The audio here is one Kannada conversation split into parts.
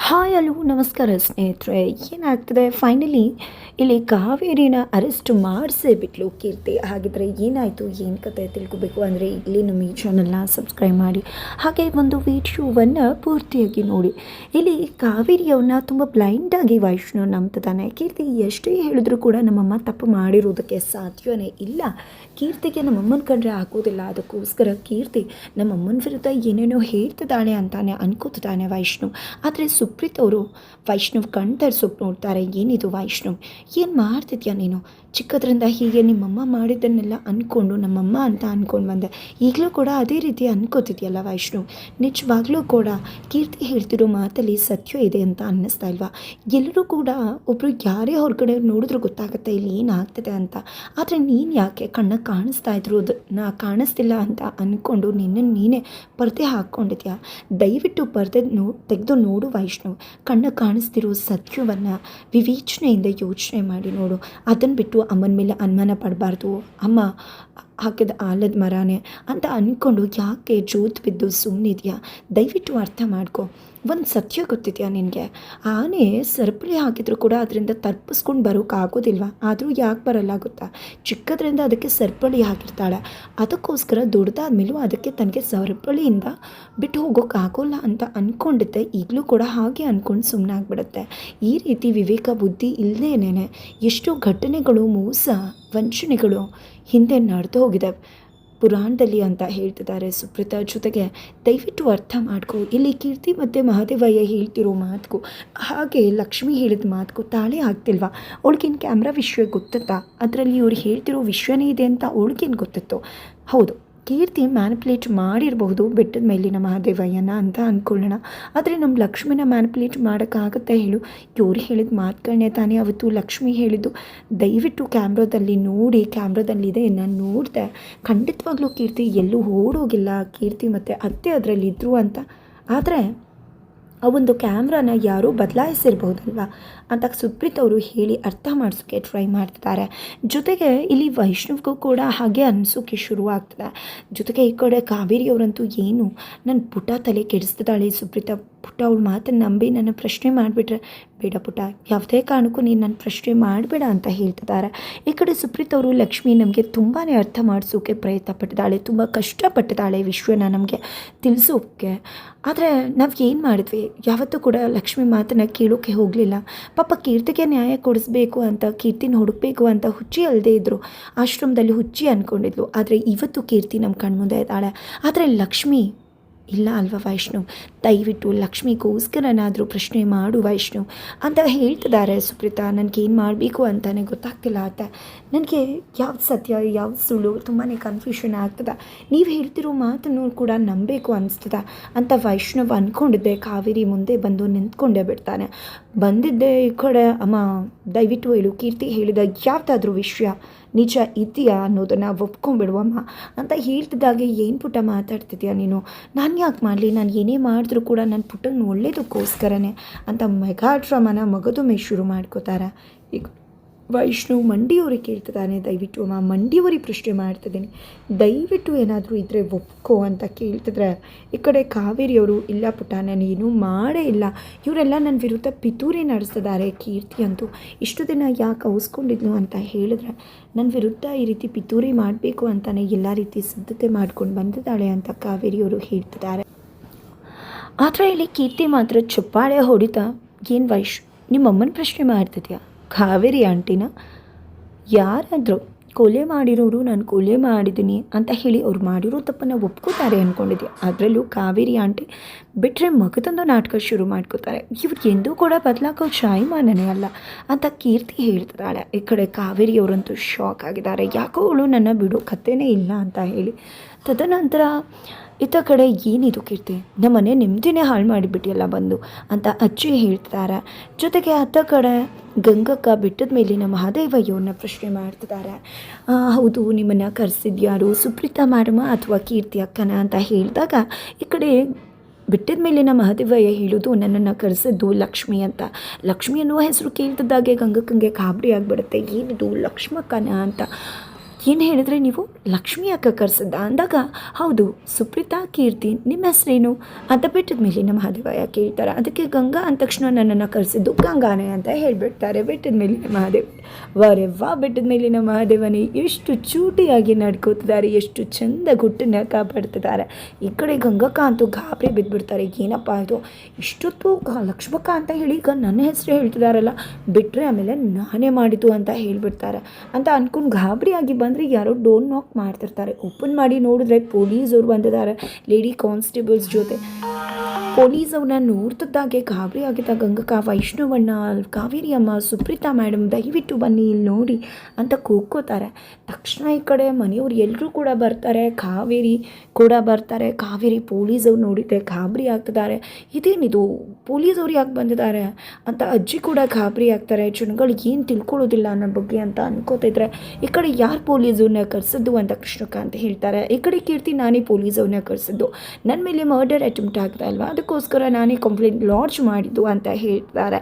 ಹಾಯ್ ಅಲ್ಲೂ ನಮಸ್ಕಾರ ಸ್ನೇಹಿತರೆ ಏನಾಗ್ತದೆ? ಫೈನಲಿ ಇಲ್ಲಿ ಕಾವೇರಿನ ಅರೆಸ್ಟ್ ಮಾಡಿಸೇ ಬಿಟ್ಲು ಕೀರ್ತಿ. ಹಾಗಿದ್ರೆ ಏನಾಯಿತು? ಏನು ಕತೆ ತಿಳ್ಕೊಬೇಕು ಅಂದರೆ ಇಲ್ಲಿ ನಮ್ಮ ಈ ಚಾನಲ್ನ ಸಬ್ಸ್ಕ್ರೈಬ್ ಮಾಡಿ. ಹಾಗೆ ಒಂದು ವಿಡಿಯೋವನ್ನು ಪೂರ್ತಿಯಾಗಿ ನೋಡಿ. ಇಲ್ಲಿ ಕಾವೇರಿಯವನ್ನ ತುಂಬ ಬ್ಲೈಂಡಾಗಿ ವೈಷ್ಣು ನಂಬ್ತಿದ್ದಾನೆ. ಕೀರ್ತಿ ಎಷ್ಟೇ ಹೇಳಿದ್ರು ಕೂಡ ನಮ್ಮಮ್ಮ ತಪ್ಪು ಮಾಡಿರೋದಕ್ಕೆ ಸಾಧ್ಯವೇ ಇಲ್ಲ. ಕೀರ್ತಿಗೆ ನಮ್ಮಮ್ಮನ ಕಂಡ್ರೆ ಆಗೋದಿಲ್ಲ. ಅದಕ್ಕೋಸ್ಕರ ಕೀರ್ತಿ ನಮ್ಮಮ್ಮನ ವಿರುದ್ಧ ಏನೇನೋ ಹೇಳ್ತಿದ್ದಾಳೆ ಅಂತಾನೆ ಅನ್ಕೋತಿದ್ದಾನೆ ವೈಷ್ಣು ಆದರೆ ಸುಪ್ರೀತ್ ಅವರು ವೈಷ್ಣವ್ ಕಣ್ ತರಿಸೋಕೆ ನೋಡ್ತಾರೆ. ಏನಿದು ವೈಷ್ಣವ್? ಏನು ಮಾಡ್ತಿದ್ಯಾ ನೀನು? ಚಿಕ್ಕದ್ರಿಂದ ಹೀಗೆ ನಿಮ್ಮಮ್ಮ ಮಾಡಿದ್ದನ್ನೆಲ್ಲ ಅಂದ್ಕೊಂಡು ನಮ್ಮಮ್ಮ ಅಂತ ಅಂದ್ಕೊಂಡು ಬಂದೆ. ಈಗಲೂ ಕೂಡ ಅದೇ ರೀತಿ ಅನ್ಕೋತಿದ್ಯಲ್ಲ ವೈಷ್ಣವ್? ನಿಜವಾಗ್ಲೂ ಕೂಡ ಕೀರ್ತಿ ಹೇಳ್ತಿರೋ ಮಾತಲ್ಲಿ ಸತ್ಯ ಇದೆ ಅಂತ ಅನ್ನಿಸ್ತಾ ಇಲ್ವಾ? ಎಲ್ಲರೂ ಕೂಡ ಒಬ್ಬರು ಯಾರೇ ಹೊರಗಡೆ ನೋಡಿದ್ರು ಗೊತ್ತಾಗುತ್ತೆ ಇಲ್ಲಿ ಏನಾಗ್ತದೆ ಅಂತ. ಆದರೆ ನೀನು ಯಾಕೆ ಕಣ್ಣ ಕಾಣಿಸ್ತಾ ಇದ್ರು ನಾ ಕಾಣಿಸ್ತಿಲ್ಲ ಅಂತ ಅಂದ್ಕೊಂಡು ನಿನ್ನನ್ನು ನೀನೇ ಪರ್ದೆ ಹಾಕ್ಕೊಂಡಿದ್ಯಾ? ದಯವಿಟ್ಟು ಪರ್ದೆ ನೋ ತೆಗೆದು ನೋಡು ವೈಷ್ಣವ್. ಕಣ್ಣ ಕಾಣಿಸ್ತಿರೋ ಸತ್ಯವನ್ನು ವಿವೇಚನೆಯಿಂದ ಯೋಚನೆ ಮಾಡಿ ನೋಡು. ಅದನ್ನು ಬಿಟ್ಟು ಅಮ್ಮನ ಮೇಲೆ ಅನುಮಾನ ಪಡಬಾರ್ದು. ಅಮ್ಮ, ಹಾಕಿದ ಆಲದ ಮರನೇ ಅಂತ ಅಂದ್ಕೊಂಡು ಯಾಕೆ ಜೋತ್ ಬಿದ್ದು ಸುಮ್ಮನಿದೆಯಾ ದಯವಿಟ್ಟು ಅರ್ಥ ಮಾಡ್ಕೊ. ಒಂದು ಸತ್ಯ ಗೊತ್ತಿದೆಯಾ ನಿನಗೆ? ಆನೆ ಸರಪಳಿ ಹಾಕಿದ್ರು ಕೂಡ ಅದರಿಂದ ತಪ್ಪಿಸ್ಕೊಂಡು ಆಗೋದಿಲ್ವ ಆದರೂ ಯಾಕೆ ಬರಲ್ಲ ಗೊತ್ತಾ? ಚಿಕ್ಕದ್ರಿಂದ ಅದಕ್ಕೆ ಸರಪಳಿ ಹಾಕಿರ್ತಾಳೆ. ಅದಕ್ಕೋಸ್ಕರ ದೊಡ್ಡದಾದ್ಮೇಲೂ ಅದಕ್ಕೆ ತನಗೆ ಸರಪಳಿಯಿಂದ ಬಿಟ್ಟು ಹೋಗೋಕ್ಕಾಗೋಲ್ಲ ಅಂತ ಅಂದ್ಕೊಂಡಿದ್ದೆ ಈಗಲೂ ಕೂಡ ಹಾಗೆ ಅಂದ್ಕೊಂಡು ಸುಮ್ಮನೆ ಆಗಿಬಿಡುತ್ತೆ ಈ ರೀತಿ ವಿವೇಕ ಬುದ್ಧಿ ಇಲ್ಲದೇನೆ ಎಷ್ಟೋ ಘಟನೆಗಳು, ಮೋಸ, ವಂಚನೆಗಳು ಹಿಂದೆ ನಡೆದು ಹೋಗಿದೆ. ಪುರಾಣದಲ್ಲಿ ಅಂತ ಹೇಳ್ತಿದ್ದಾರೆ. ಸುಪ್ರೀತಾ, ಜೊತೆಗೆ ದಯವಿಟ್ಟು ಅರ್ಥ ಮಾಡ್ಕೊ. ಇಲ್ಲಿ ಕೀರ್ತಿ ಮತ್ತು ಮಹಾದೇವಯ್ಯ ಹೇಳ್ತಿರೋ ಮಾತುಗೂ, ಹಾಗೆ ಲಕ್ಷ್ಮಿ ಹೇಳಿದ ಮಾತುಗೂ ತಾಳೆ ಆಗ್ತಿಲ್ವಾ? ಅವಳಿಗೇನು ಕ್ಯಾಮ್ರಾ ವಿಷಯ ಗೊತ್ತತ್ತಾ ಅದರಲ್ಲಿ ಇವ್ರು ಹೇಳ್ತಿರೋ ವಿಷಯನೇ ಇದೆ ಅಂತ ಅವಳಿಗೇನು ಗೊತ್ತಿತ್ತು. ಹೌದು ಕೀರ್ತಿ ಮ್ಯಾನಿಪುಲೇಟ್ ಮಾಡಿರಬಹುದು, ಬೆಟ್ಟದ ಮೇಲಿನ ಮಹಾದೇವಯ್ಯನ ಅಂತ ಅಂದ್ಕೊಳ್ಳೋಣ ಆದರೆ ನಮ್ಮ ಲಕ್ಷ್ಮಿನ ಮ್ಯಾನಿಪುಲೇಟ್ ಮಾಡೋಕ್ಕಾಗತ್ತೆ ಹೇಳು? ಇವ್ರು ಹೇಳಿದ ಮಾತುಗಳನ್ನೇ ತಾನೇ ಅವತ್ತು ಲಕ್ಷ್ಮಿ ಹೇಳಿದ್ದು. ದಯವಿಟ್ಟು ಕ್ಯಾಮ್ರಾದಲ್ಲಿ ನೋಡಿ ಕ್ಯಾಮ್ರಾದಲ್ಲಿದೆ ನಾನು ನೋಡಿದೆ. ಖಂಡಿತವಾಗ್ಲೂ ಕೀರ್ತಿ ಎಲ್ಲೂ ಓಡೋಗಿಲ್ಲ. ಕೀರ್ತಿ ಮತ್ತು ಅತ್ತೆ ಅದರಲ್ಲಿದ್ದರು ಅಂತ. ಆದರೆ ಆ ಒಂದು ಕ್ಯಾಮ್ರಾನ ಯಾರೂ ಬದಲಾಯಿಸಿರ್ಬೋದಲ್ವಾ ಅಂತ ಸುಪ್ರೀತ್ ಅವರು ಹೇಳಿ ಅರ್ಥ ಮಾಡಿಸೋಕ್ಕೆ ಟ್ರೈ ಮಾಡ್ತಿದ್ದಾರೆ. ಜೊತೆಗೆ ಇಲ್ಲಿ ವೈಷ್ಣವ್ಗೂ ಕೂಡ ಹಾಗೆ ಅನಿಸೋಕ್ಕೆ ಶುರುವಾಗ್ತದೆ. ಜೊತೆಗೆ ಈ ಕಡೆ ಕಾವೇರಿಯವರಂತೂ ಏನು? ನನ್ನ ಪುಟ ತಲೆ ಕೆಡಿಸ್ತಿದ್ದಾಳೆ ಸುಪ್ರೀತ. ಪುಟ್ಟ ಅವಳ ಮಾತನ್ನು ನಂಬಿ ನನ್ನ ಪ್ರಶ್ನೆ ಮಾಡಿಬಿಟ್ರೆ, ಬೇಡ ಪುಟ್ಟ, ಯಾವುದೇ ಕಾರಣಕ್ಕೂ ನೀನು ನನ್ನ ಪ್ರಶ್ನೆ ಮಾಡಬೇಡ ಅಂತ ಹೇಳ್ತಿದ್ದಾರೆ ಈ ಕಡೆ ಸುಪ್ರೀತ್ ಅವರು ಲಕ್ಷ್ಮಿ ನಮಗೆ ತುಂಬಾ ಅರ್ಥ ಮಾಡಿಸೋಕೆ ಪ್ರಯತ್ನ ಪಟ್ಟಿದ್ದಾಳೆ, ತುಂಬ ಕಷ್ಟಪಟ್ಟಿದ್ದಾಳೆ ವಿಶ್ವನ ನಮಗೆ ತಿಳಿಸೋಕ್ಕೆ ಆದರೆ ನಾವು ಏನು ಮಾಡಿದ್ವಿ? ಯಾವತ್ತೂ ಕೂಡ ಲಕ್ಷ್ಮಿ ಮಾತನ್ನು ಕೇಳೋಕ್ಕೆ ಹೋಗಲಿಲ್ಲ. ಪಾಪ ಕೀರ್ತಿಗೆ ನ್ಯಾಯ ಕೊಡಿಸ್ಬೇಕು ಅಂತ, ಕೀರ್ತಿನ ಹುಡುಕಬೇಕು ಅಂತ ಹುಚ್ಚಿ ಅಲ್ಲದೆ ಇದ್ದರು ಆಶ್ರಮದಲ್ಲಿ ಹುಚ್ಚಿ ಅಂದ್ಕೊಂಡಿದ್ಲು ಆದರೆ ಇವತ್ತು ಕೀರ್ತಿ ನಮ್ಮ ಕಣ್ಮುಂದೆ ಇದ್ದಾಳೆ. ಆದರೆ ಲಕ್ಷ್ಮಿ ಇಲ್ಲ ಅಲ್ವಾ ವೈಷ್ಣವ್ ದಯವಿಟ್ಟು ಲಕ್ಷ್ಮಿಗೋಸ್ಕರನಾದರೂ ಪ್ರಶ್ನೆ ಮಾಡು ವೈಷ್ಣವ್ ಅಂತ ಹೇಳ್ತಿದ್ದಾರೆ ಸುಪ್ರೀತಾ. ನನಗೇನು ಮಾಡಬೇಕು ಅಂತಲೇ ಗೊತ್ತಾಗ್ತಿಲ್ಲ ಅಂತ ನನಗೆ ಯಾವ್ದು ಸತ್ಯ, ಯಾವ್ದು ಸುಳ್ಳು ತುಂಬಾ ಕನ್ಫ್ಯೂಷನ್ ಆಗ್ತದೆ. ನೀವು ಹೇಳ್ತಿರೋ ಮಾತನ್ನು ಕೂಡ ನಂಬಬೇಕು ಅನಿಸ್ತದ. ಅಂತ ವೈಷ್ಣವ್ ಅಂದ್ಕೊಂಡಿದ್ದೆ ಕಾವೇರಿ ಮುಂದೆ ಬಂದು ನಿಂತ್ಕೊಂಡೇ ಬಿಡ್ತಾನೆ. ಬಂದಿದ್ದೆ ಈ ಕಡೆ, ಅಮ್ಮ. ದಯವಿಟ್ಟು ಹೇಳು, ಕೀರ್ತಿ ಹೇಳಿದ ಯಾವುದಾದ್ರೂ ವಿಷಯ, ನಿಜ ಇದೆಯಾ ಅನ್ನೋದನ್ನು ಒಪ್ಕೊಂಡ್ಬಿಡುವಮ್ಮ ಅಂತ ಹೇಳ್ತಿದ್ದಾಗೆ, ಏನು ಪುಟ್ಟ ಮಾತಾಡ್ತಿದ್ಯಾ ನೀನು? ನಾನು ಯಾಕೆ ಮಾಡಲಿ? ನಾನು ಏನೇ ಮಾಡಿದ್ರೂ ಕೂಡ ನನ್ನ ಪುಟನ ಒಳ್ಳೇದಕ್ಕೋಸ್ಕರನೇ ಅಂತ ಮೆಗಾ ಡ್ರಾಮನ ಮಗದೊಮ್ಮೆ ಶುರು ಮಾಡ್ಕೋತಾರೆ. ಈಗ ವೈಷ್ಣವ್ ಮಂಡಿಯವ್ರಿಗೆ ಕೇಳ್ತಿದ್ದಾನೆ, ದಯವಿಟ್ಟು ಅಮ್ಮ, ಮಂಡಿಯವರಿಗೆ ಪ್ರಶ್ನೆ ಮಾಡ್ತಿದ್ದೀನಿ. ದಯವಿಟ್ಟು ಏನಾದರೂ ಇದ್ದರೆ ಒಪ್ಕೋ ಅಂತ ಕೇಳ್ತಿದ್ರೆ, ಈ ಕಡೆ ಕಾವೇರಿಯವರು, ಇಲ್ಲ ಪುಟ್ಟ ನಾನು ಏನೂ ಮಾಡೇ ಇಲ್ಲ. ಇವರೆಲ್ಲ ನನ್ನ ವಿರುದ್ಧ ಪಿತೂರಿ ನಡೆಸ್ತಿದ್ದಾರೆ ಕೀರ್ತಿ ಅಂತೂ. ಇಷ್ಟು ದಿನ ಯಾಕೆ ಅವಸ್ಕೊಂಡಿದ್ನು ಅಂತ ಹೇಳಿದ್ರೆ ನನ್ನ ವಿರುದ್ಧ ಈ ರೀತಿ ಪಿತೂರಿ ಮಾಡಬೇಕು ಅಂತಲೇ ಎಲ್ಲ ರೀತಿ ಸಿದ್ಧತೆ ಮಾಡ್ಕೊಂಡು ಬಂದಿದ್ದಾಳೆ ಅಂತ ಕಾವೇರಿಯವರು ಹೇಳ್ತಿದ್ದಾರೆ. ಆದರೆ ಇಲ್ಲಿ ಕೀರ್ತಿ ಮಾತ್ರ ಚಪ್ಪಾಳೆ ಹೊಡಿತಾ, ಏನು ವೈಶ್, ನಿಮ್ಮಮ್ಮನ ಪ್ರಶ್ನೆ ಮಾಡ್ತಿದ್ಯಾ? ಕಾವೇರಿ ಆಂಟಿನ, ಯಾರಾದರೂ ಕೊಲೆ ಮಾಡಿರೋರು ನಾನು ಕೊಲೆ ಮಾಡಿದ್ದೀನಿ ಅಂತ ಹೇಳಿ ಅವ್ರು ಮಾಡಿರೋ ತಪ್ಪನ್ನು ಒಪ್ಕೋತಾರೆ ಅಂದ್ಕೊಂಡಿದ್ದೆ ಅದರಲ್ಲೂ ಕಾವೇರಿ ಆಂಟಿ ಬಿಟ್ಟರೆ ಮಗದೊಂದು ನಾಟಕ ಶುರು ಮಾಡ್ಕೋತಾರೆ. ಇವ್ರು ಎಂದೂ ಕೂಡ ಬದಲಾಗೋ ಶಾಯಿಮಾನನೇ ಅಲ್ಲ ಅಂತ ಕೀರ್ತಿ ಹೇಳ್ತಿದ್ದಾಳೆ. ಈ ಕಡೆ ಕಾವೇರಿಯವರಂತೂ ಶಾಕ್ ಆಗಿದ್ದಾರೆ. ಯಾಕೋ ಅವಳು ನನ್ನ ಬಿಡೋ ಕಥೆನೇ ಇಲ್ಲ ಅಂತ ಹೇಳಿ ತದನಂತರ ಇತ್ತ ಕಡೆ ಏನಿದು ಕೀರ್ತಿ? ನಮ್ಮನೆ ನೆಮ್ಮದಿನೇ ಹಾಳು ಮಾಡಿಬಿಟ್ಟಿಯಲ್ಲ ಬಂದು ಅಂತ ಅಜ್ಜಿ ಹೇಳ್ತಿದ್ದಾರೆ ಜೊತೆಗೆ ಅತ್ತ ಕಡೆ ಗಂಗಕ್ಕ ಬೆಟ್ಟದ ಮೇಲಿನ ಯೋನ ಪ್ರಶ್ನೆ ಮಾಡ್ತಿದ್ದಾರೆ ಹೌದು, ನಿಮ್ಮನ್ನು ಕರೆಸಿದ್ಯಾರು ಸುಪ್ರೀತಾ ಮಾಡಮ್ಮ ಅಥವಾ ಕೀರ್ತಿ ಅಕ್ಕನ ಅಂತ ಹೇಳಿದಾಗ ಈ ಕಡೆ ಬೆಟ್ಟದ ಮೇಲಿನ ಮಹದೇವಯ್ಯ ಹೇಳೋದು ನನ್ನನ್ನು ಕರೆಸಿದ್ದು ಲಕ್ಷ್ಮಿ ಅಂತ. ಲಕ್ಷ್ಮಿ ಅನ್ನುವ ಹೆಸರು ಕೇಳ್ತಿದ್ದಾಗೆ ಗಂಗಕ್ಕಂಗೆ ಗಾಬರಿ ಆಗಿಬಿಡುತ್ತೆ. ಏನಿದು ಲಕ್ಷ್ಮಕ್ಕನ ಅಂತ. ಏನು ಹೇಳಿದ್ರೆ ನೀವು ಲಕ್ಷ್ಮಿ ಅಕ್ಕ ಕರೆಸಿದ್ದ ಅಂದಾಗ, ಹೌದು, ಸುಪ್ರೀತಾ, ಕೀರ್ತಿ, ನಿಮ್ಮ ಹೆಸರೇನು? ಅಂತ ಬೆಟ್ಟದ ಮೇಲೆ ಮಹಾದೇವ ಯಾಕೆ ಹೇಳ್ತಾರೆ ಅದಕ್ಕೆ ಗಂಗಾ ಅಂದ ತಕ್ಷಣ ನನ್ನನ್ನು ಕರೆಸಿದ್ದು ಗಂಗಾನೇ ಅಂತ ಹೇಳಿಬಿಡ್ತಾರೆ ಬೆಟ್ಟದ ಮೇಲೆ ಮಹಾದೇವ ವರೆ ವಾ ಬೆಟ್ಟದ ಮೇಲಿನ ಮಹಾದೇವನೇ, ಎಷ್ಟು ಚೂಟಿಯಾಗಿ ನಡ್ಕೋತಿದ್ದಾರೆ, ಎಷ್ಟು ಚಂದ ಗುಟ್ಟನ್ನ ಕಾಪಾಡ್ತಿದ್ದಾರೆ. ಈ ಕಡೆ ಗಂಗಕ್ಕ ಅಂತೂ ಗಾಬರಿ ಬಿದ್ದುಬಿಡ್ತಾರೆ ಏನಪ್ಪ ಇದು? ಇಷ್ಟೊತ್ತು ಲಕ್ಷ್ಮಕ್ಕ ಅಂತ ಹೇಳಿ ಈಗ ನನ್ನ ಹೆಸರು ಹೇಳ್ತಿದಾರಲ್ಲ ಬಿಟ್ಟರೆ ಆಮೇಲೆ ನಾನೇ ಮಾಡಿದ್ದು ಅಂತ ಹೇಳಿಬಿಡ್ತಾರೆ. ಅಂತ ಅನ್ಕೊಂಡು ಗಾಬರಿಯಾಗಿ ಬಂದರೆ ಯಾರೋ ಡೋರ್ ನಾಕ್ ಮಾಡ್ತಿರ್ತಾರೆ. ಓಪನ್ ಮಾಡಿ ನೋಡಿದ್ರೆ ಪೊಲೀಸವ್ರು ಬಂದಿದ್ದಾರೆ. ಲೇಡಿ ಕಾನ್ಸ್ಟೇಬಲ್ಸ್ ಜೊತೆ. ಪೊಲೀಸ್ ಅವ್ರನ್ನ ನೋಡ್ತಿದ್ದಾಗೆ ಗಾಬರಿ ಆಗಿದ್ದ ಗಂಗಕ್ಕ, ವೈಷ್ಣವಣ್ಣ, ಕಾವೇರಿ ಅಮ್ಮ, ಸುಪ್ರೀತಾ ಮೇಡಮ್, ದಯವಿಟ್ಟು ಬನ್ನಿ, ಇಲ್ಲಿ ನೋಡಿ ಅಂತ ಕೂಗ್ಕೋತಾರೆ. ತಕ್ಷಣ ಈ ಕಡೆ ಮನೆಯವ್ರು ಎಲ್ಲರೂ ಕೂಡ ಬರ್ತಾರೆ, ಕಾವೇರಿ ಕೂಡ ಬರ್ತಾರೆ. ಕಾವೇರಿ ಪೊಲೀಸವ್ರು ನೋಡಿದ್ರೆ ಗಾಬರಿ ಆಗ್ತಿದ್ದಾರೆ. ಇದೇನಿದು ಪೊಲೀಸವ್ರು ಯಾಕೆ ಬಂದಿದ್ದಾರೆ ಅಂತ ಅಜ್ಜಿ ಕೂಡ ಗಾಬರಿ ಆಗ್ತಾರೆ. ಜನಗಳು ಏನು ತಿಳ್ಕೊಳ್ಳೋದಿಲ್ಲ ಅನ್ನೋ ಬಗ್ಗೆ ಅಂತ ಅನ್ಕೋತಿದ್ರೆ ಈ ಕಡೆ ಯಾರು ಪೊಲೀಸವ್ರನ್ನ ಕರೆಸಿದ್ದು ಅಂತ ಕೃಷ್ಣಕಾಂತ್ ಹೇಳ್ತಾರೆ. ಈ ಕಡೆ ಕೀರ್ತಿ ನಾನೇ ಪೊಲೀಸ್ ಅವ್ರನ್ನ ಕರೆಸಿದ್ದು. ನನ್ನ ಮೇಲೆ ಮರ್ಡರ್ ಅಟೆಂಪ್ಟ್ ಆಗ್ತಾ ಅಲ್ವಾ ಅದಕ್ಕೋಸ್ಕರ ನಾನೇ ಕಂಪ್ಲೇಂಟ್ ಲಾಡ್ಜ್ ಮಾಡಿದ್ದು ಅಂತ ಹೇಳ್ತಾರೆ.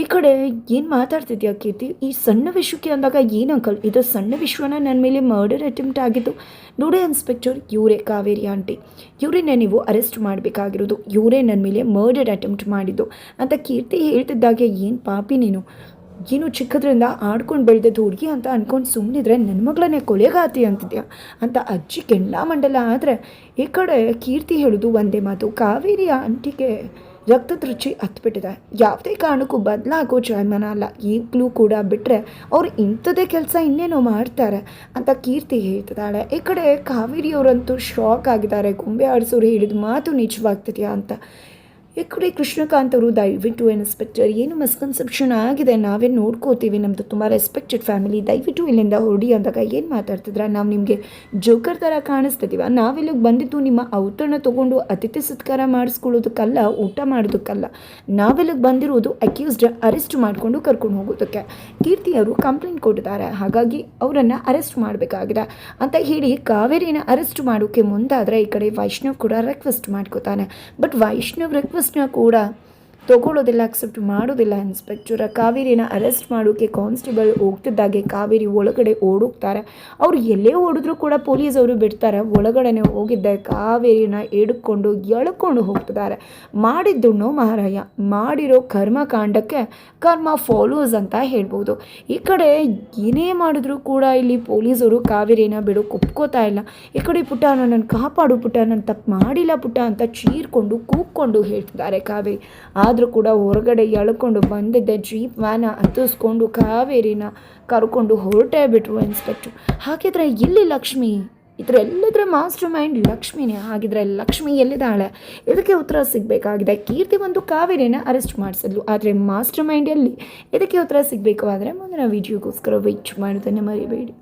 ಈ ಕಡೆ ಏನು ಮಾತಾಡ್ತಿದ್ಯಾ ಕೀರ್ತಿ? ಈ ಸಣ್ಣ ವಿಶ್ವಕ್ಕೆ ಅಂದಾಗ ಏನು ಅಂಕಲ್ ಇದು ಸಣ್ಣ ವಿಶ್ವನ ನನ್ನ ಮೇಲೆ ಮರ್ಡರ್ ಅಟೆಂಪ್ಟ್ ಆಗಿದ್ದು. ನೋಡೇ ಇನ್ಸ್ಪೆಕ್ಟರ್ ಇವರೇ ಕಾವೇರಿ ಆಂಟಿ ಇವರನ್ನೇ ನೀವು ಅರೆಸ್ಟ್ ಮಾಡಬೇಕಾಗಿರೋದು. ಇವರೇ ನನ್ನ ಮೇಲೆ ಮರ್ಡರ್ ಅಟೆಂಪ್ಟ್ ಮಾಡಿದ್ದು. ಅಂತ ಕೀರ್ತಿ ಹೇಳ್ತಿದ್ದಾಗೆ ಏನು ಪಾಪಿ ನೀನು? ಏನು ಚಿಕ್ಕದ್ರಿಂದ ಆಡ್ಕೊಂಡು ಬೆಳೆದದ್ದು ಹುಡುಗಿ ಅಂತ ಅಂದ್ಕೊಂಡು ಸುಮ್ಮನಿದ್ರೆ ನನ್ನ ಮಗಳನ್ನೇ ಕೊಲೆಗಾತಿ ಅಂತಿದ್ಯಾ? ಅಂತ ಅಜ್ಜಿ ಕೆಂಡ ಮಂಡಲ ಆದರೆ ಈ ಕಡೆ ಕೀರ್ತಿ ಹೇಳೋದು ಒಂದೇ ಮಾತು. ಕಾವೇರಿ ಆಂಟಿಗೆ ರಕ್ತದ ರುಚಿ ಹತ್ಬಿಟ್ಟಿದೆ. ಯಾವುದೇ ಕಾರಣಕ್ಕೂ ಬದಲಾಗೋ ಜನ್ಮನ ಅಲ್ಲ. ಈಗಲೂ ಕೂಡ ಬಿಟ್ಟರೆ ಅವ್ರು ಇಂಥದೇ ಕೆಲಸ ಇನ್ನೇನೋ ಮಾಡ್ತಾರೆ ಅಂತ ಕೀರ್ತಿ ಹೇಳ್ತಿದ್ದಾಳೆ. ಈ ಕಡೆ ಕಾವೇರಿಯವರಂತೂ ಶಾಕ್ ಆಗಿದ್ದಾರೆ. ಗೊಂಬೆ ಆಡಿಸೋರು ಹೇಳಿದ ಮಾತು ನಿಜವಾಗ್ತಿದೆಯಾ ಅಂತ. ಕಡೆ ಕೃಷ್ಣಕಾಂತ್ ಅವರು ದಯವಿಟ್ಟು ಇನ್ಸ್ಪೆಕ್ಟರ್ ಏನು ಮಿಸ್ಕನ್ಸೆಪ್ಷನ್ ಆಗಿದೆ? ನಾವೇನು ನೋಡ್ಕೋತೀವಿ? ನಮ್ಮದು ತುಂಬ ರೆಸ್ಪೆಕ್ಟೆಡ್ ಫ್ಯಾಮಿಲಿ ದಯವಿಟ್ಟು ಇಲ್ಲಿಂದ ಹೊರಡಿ ಅಂದಾಗ ಏನು ಮಾತಾಡ್ತಿದ್ರ? ನಾವು ನಿಮಗೆ ಜೋಕರ್ ಥರ ಕಾಣಿಸ್ತಿದ್ದೀವ ನಾವೆಲ್ಲ ಬಂದಿದ್ದು ನಿಮ್ಮ ಔತಣ ತೊಗೊಂಡು ಅತಿಥಿ ಸತ್ಕಾರ ಮಾಡಿಸ್ಕೊಳ್ಳೋದಕ್ಕಲ್ಲ, ಊಟ ಮಾಡೋದಕ್ಕಲ್ಲ. ನಾವೆಲ್ಲ ಬಂದಿರೋದು ಅಕ್ಯೂಸ್ಡ್ ಅರೆಸ್ಟ್ ಮಾಡಿಕೊಂಡು ಕರ್ಕೊಂಡು ಹೋಗೋದಕ್ಕೆ. ಕೀರ್ತಿ ಅವರು ಕಂಪ್ಲೇಂಟ್ ಕೊಟ್ಟಿದ್ದಾರೆ. ಹಾಗಾಗಿ ಅವರನ್ನು ಅರೆಸ್ಟ್ ಮಾಡಬೇಕಾಗಿದೆ ಅಂತ ಹೇಳಿ ಕಾವೇರಿನ ಅರೆಸ್ಟ್ ಮಾಡೋಕ್ಕೆ ಮುಂದಾದರೆ ಈ ಕಡೆ ವೈಷ್ಣವ್ ಕೂಡ ರಿಕ್ವೆಸ್ಟ್ ಮಾಡ್ಕೋತಾನೆ. ಬಟ್ ವೈಷ್ಣವ್ ರಿಕ್ವೆಸ್ಟ್ನ ಕೂಡ ತಗೊಳ್ಳೋದಿಲ್ಲ ಅಕ್ಸೆಪ್ಟ್ ಮಾಡೋದಿಲ್ಲ ಇನ್ಸ್ಪೆಕ್ಟರ ಕಾವೇರಿನ ಅರೆಸ್ಟ್ ಮಾಡೋಕ್ಕೆ ಕಾನ್ಸ್ಟೇಬಲ್ ಹೋಗ್ತಿದ್ದಾಗೆ, ಕಾವೇರಿ ಒಳಗಡೆ ಓಡೋಗ್ತಾರೆ. ಅವ್ರು ಎಲ್ಲೇ ಓಡಿದ್ರು ಕೂಡ ಪೊಲೀಸ್ ಅವರು ಬಿಡ್ತಾರೆ. ಒಳಗಡೆನೆ ಹೋಗಿದ್ದೆ, ಕಾವೇರಿನ ಎಡ್ಕೊಂಡು ಎಳ್ಕೊಂಡು ಹೋಗ್ತಿದ್ದಾರೆ. ಮಾಡಿದ್ದುಣ್ಣು ಮಹಾರಾಯ, ಮಾಡಿರೋ ಕರ್ಮಕಾಂಡಕ್ಕೆ ಕರ್ಮ ಫಾಲೋಸ್ ಅಂತ ಹೇಳ್ಬೋದು. ಈ ಕಡೆ ಏನೇ ಮಾಡಿದ್ರು ಕೂಡ ಇಲ್ಲಿ ಪೊಲೀಸರು ಕಾವೇರಿನ ಬಿಡು ಒಪ್ಕೋತಾ ಇಲ್ಲ. ಈ ಕಡೆ ಪುಟ್ಟ, ನನ್ನನ್ನು ಕಾಪಾಡು ಪುಟ್ಟ ನನ್ನ ತಪ್ಪು ಮಾಡಿಲ್ಲ ಪುಟ್ಟ ಅಂತ ಚೀರ್ಕೊಂಡು, ಕೂಗ್ಕೊಂಡು ಹೇಳ್ತಿದ್ದಾರೆ ಕಾವೇರಿ. ಆದರೂ ಕೂಡ ಹೊರಗಡೆ ಎಳ್ಕೊಂಡು ಬಂದಿದ್ದೆ ಜೀಪ್ ವ್ಯಾನ ಹತ್ತಿಸ್ಕೊಂಡು ಕಾವೇರಿನ ಕರ್ಕೊಂಡು ಹೊರಟೇ ಬಿಟ್ರು ಇನ್ಸ್ಪೆಕ್ಟ್ರು ಹಾಗಿದ್ರೆ ಇಲ್ಲಿ ಲಕ್ಷ್ಮಿ, ಇದರೆಲ್ಲದರ ಮಾಸ್ಟರ್ ಮೈಂಡ್ ಲಕ್ಷ್ಮಿನೇ. ಹಾಗಿದ್ರೆ ಲಕ್ಷ್ಮಿ ಎಲ್ಲಿದ್ದಾಳೆ? ಇದಕ್ಕೆ ಉತ್ತರ ಸಿಗಬೇಕಾಗಿದೆ? ಕೀರ್ತಿ ಒಂದು ಕಾವೇರಿನ ಅರೆಸ್ಟ್ ಮಾಡಿಸಿದ್ಲು. ಆದರೆ ಮಾಸ್ಟರ್ ಮೈಂಡ್ ಎಲ್ಲಿ ಇದಕ್ಕೆ ಉತ್ತರ ಸಿಗಬೇಕು? ಆದರೆ ಮುಂದಿನ ವಿಡಿಯೋಗೋಸ್ಕರ ವೆಯ್ಟ್ ಮಾಡೋದನ್ನು ಮರಿಬೇಡಿ.